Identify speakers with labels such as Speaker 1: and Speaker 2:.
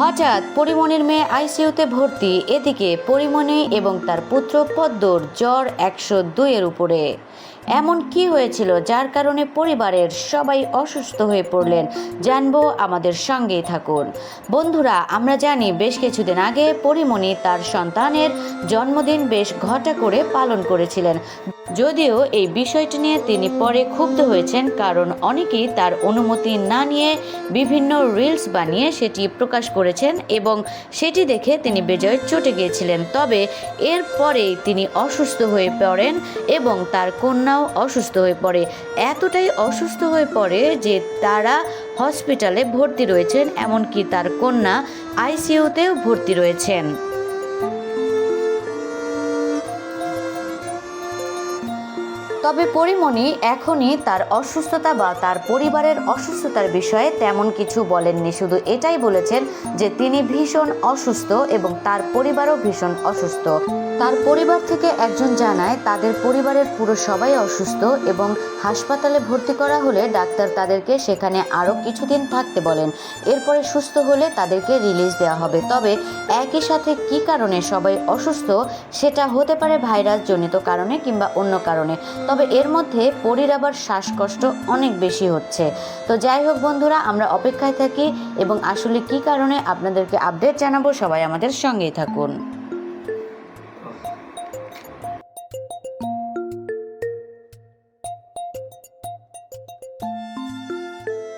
Speaker 1: হঠাৎ পরিমণির মেয়ে আইসিইউতে ভর্তি, এদিকে পরিমণি এবং তার পুত্র পদ্মর জ্বর একশো দুইয়ের উপরে। এমন কি হয়েছিল যার কারণে পরিবারের সবাই অসুস্থ হয়ে পড়লেন? জানব আমাদের সঙ্গেই থাকুন। বন্ধুরা, আমরা জানি বেশ কিছুদিন আগে পরিমণি তার সন্তানের জন্মদিন বেশ ঘটা করে পালন করেছিলেন। যদিও এই বিষয়টি নিয়ে তিনি পরে ক্ষুব্ধ হয়েছেন, কারণ অনেকেই তার অনুমতি না নিয়ে বিভিন্ন রিলস বানিয়ে সেটি প্রকাশ করেছেন এবং সেটি দেখে তিনি বেজয় চটে গিয়েছিলেন। তবে এরপরেই তিনি অসুস্থ হয়ে পড়েন এবং তার কন্যাও অসুস্থ হয়ে পড়ে। এতটাই অসুস্থ হয়ে পড়ে যে তারা হসপিটালে ভর্তি রয়েছেন, এমনকি তার কন্যা আইসিইউতেও ভর্তি রয়েছেন। তবে পরিমণি এখনই তার অসুস্থতা বা তার পরিবারের অসুস্থতার বিষয়ে তেমন কিছু বলেননি। শুধু এটাই বলেছেন যে তিনি ভীষণ অসুস্থ এবং তার পরিবারও ভীষণ অসুস্থ। তার পরিবার থেকে একজন জানায়, তাদের পরিবারের পুরো সবাই অসুস্থ এবং হাসপাতালে ভর্তি করা হলে ডাক্তার তাদেরকে সেখানে আরও কিছুদিন থাকতে বলেন। এরপরে সুস্থ হলে তাদেরকে রিলিজ দেওয়া হবে। তবে একই সাথে কি কারণে সবাই অসুস্থ সেটা হতে পারে ভাইরাস জনিত কারণে কিংবা অন্য কারণে। তবে এর মধ্যে পরীর আবার শ্বাসকষ্ট অনেক বেশি হচ্ছে। তো যাই হোক বন্ধুরা, আমরা অপেক্ষায় থাকি এবং আসলে কি কারণে আপনাদেরকে আপডেট জানাব সবাই আমাদের সঙ্গেই থাকুন।